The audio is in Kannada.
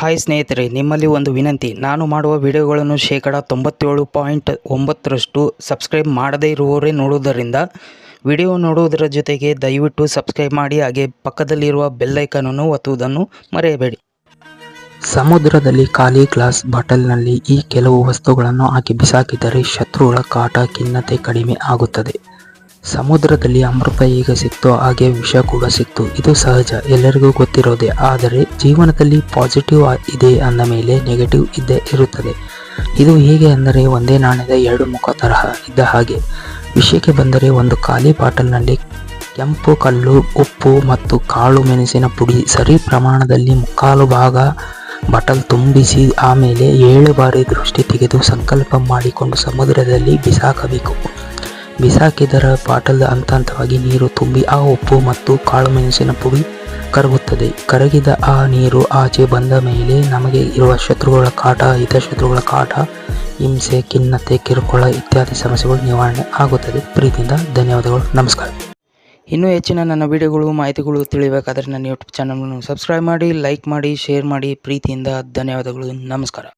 ಹಾಯ್ ಸ್ನೇಹಿತರೆ, ನಿಮ್ಮಲ್ಲಿ ಒಂದು ವಿನಂತಿ. ನಾನು ಮಾಡುವ ವಿಡಿಯೋಗಳನ್ನು ಶೇಕಡ ತೊಂಬತ್ತೇಳು ಪಾಯಿಂಟ್ ಒಂಬತ್ತರಷ್ಟು ಸಬ್ಸ್ಕ್ರೈಬ್ ಮಾಡದೇ ಇರುವವರೇ ನೋಡುವುದರಿಂದ ವಿಡಿಯೋ ನೋಡುವುದರ ಜೊತೆಗೆ ದಯವಿಟ್ಟು ಸಬ್ಸ್ಕ್ರೈಬ್ ಮಾಡಿ, ಹಾಗೆ ಪಕ್ಕದಲ್ಲಿರುವ ಬೆಲ್ಲೈಕನನ್ನು ಒತ್ತುವುದನ್ನು ಮರೆಯಬೇಡಿ. ಸಮುದ್ರದಲ್ಲಿ ಖಾಲಿ ಗ್ಲಾಸ್ ಬಾಟಲ್ನಲ್ಲಿ ಈ ಕೆಲವು ವಸ್ತುಗಳನ್ನು ಹಾಕಿ ಬಿಸಾಕಿದರೆ ಶತ್ರುಗಳ ಕಾಟ ಖಿನ್ನತೆ ಕಡಿಮೆ ಆಗುತ್ತದೆ. ಸಮುದ್ರದಲ್ಲಿ ಅಮೃತ ಈಗ ಸಿಕ್ತು, ಹಾಗೆ ವಿಷ ಕೂಡ ಸಿಕ್ತು. ಇದು ಸಹಜ, ಎಲ್ಲರಿಗೂ ಗೊತ್ತಿರೋದೆ. ಆದರೆ ಜೀವನದಲ್ಲಿ ಪಾಸಿಟಿವ್ ಇದೆ ಅಂದ ಮೇಲೆ ನೆಗೆಟಿವ್ ಇದ್ದೇ ಇರುತ್ತದೆ. ಇದು ಹೇಗೆ ಅಂದರೆ ಒಂದೇ ನಾಣ್ಯದ ಎರಡು ಮುಖ ತರಹ ಇದ್ದ ಹಾಗೆ. ವಿಷಯಕ್ಕೆ ಬಂದರೆ ಒಂದು ಖಾಲಿ ಬಾಟಲ್ನಲ್ಲಿ ಕೆಂಪು ಕಲ್ಲು, ಉಪ್ಪು ಮತ್ತು ಕಾಳು ಮೆಣಸಿನ ಪುಡಿ, ಸರಿ ಪ್ರಮಾಣದಲ್ಲಿ ಮುಕ್ಕಾಲು ಭಾಗ ಬಟಲ್ ತುಂಬಿಸಿ, ಆಮೇಲೆ ಏಳು ಬಾರಿ ದೃಷ್ಟಿ ತೆಗೆದು ಸಂಕಲ್ಪ ಮಾಡಿಕೊಂಡು ಸಮುದ್ರದಲ್ಲಿ ಬಿಸಾಕಬೇಕು. ಬಿಸಾಕಿದರ ಬಾಟಲ್ ಹಂತ ಹಂತವಾಗಿ ನೀರು ತುಂಬಿ ಆ ಉಪ್ಪು ಮತ್ತು ಕಾಳು ಮೆಣಸಿನ ಪುಡಿ ಕರಗುತ್ತದೆ. ಕರಗಿದ ಆ ನೀರು ಆಚೆ ಬಂದ ಮೇಲೆ ನಮಗೆ ಇರುವ ಶತ್ರುಗಳ ಕಾಟ ಹಿತಶತ್ರುಗಳ ಕಾಟ, ಹಿಂಸೆ, ಖಿನ್ನತೆ, ಕಿರುಕುಳ ಇತ್ಯಾದಿ ಸಮಸ್ಯೆಗಳು ನಿವಾರಣೆ ಆಗುತ್ತದೆ. ಪ್ರೀತಿಯಿಂದ ಧನ್ಯವಾದಗಳು. ನಮಸ್ಕಾರ. ಇನ್ನೂ ಹೆಚ್ಚಿನ ನನ್ನ ವಿಡಿಯೋಗಳು, ಮಾಹಿತಿಗಳು ತಿಳಿಬೇಕಾದರೆ ನನ್ನ ಯೂಟ್ಯೂಬ್ ಚಾನಲ್ನ ಸಬ್ಸ್ಕ್ರೈಬ್ ಮಾಡಿ ಲೈಕ್ ಮಾಡಿ ಶೇರ್ ಮಾಡಿ. ಪ್ರೀತಿಯಿಂದ ಧನ್ಯವಾದಗಳು. ನಮಸ್ಕಾರ.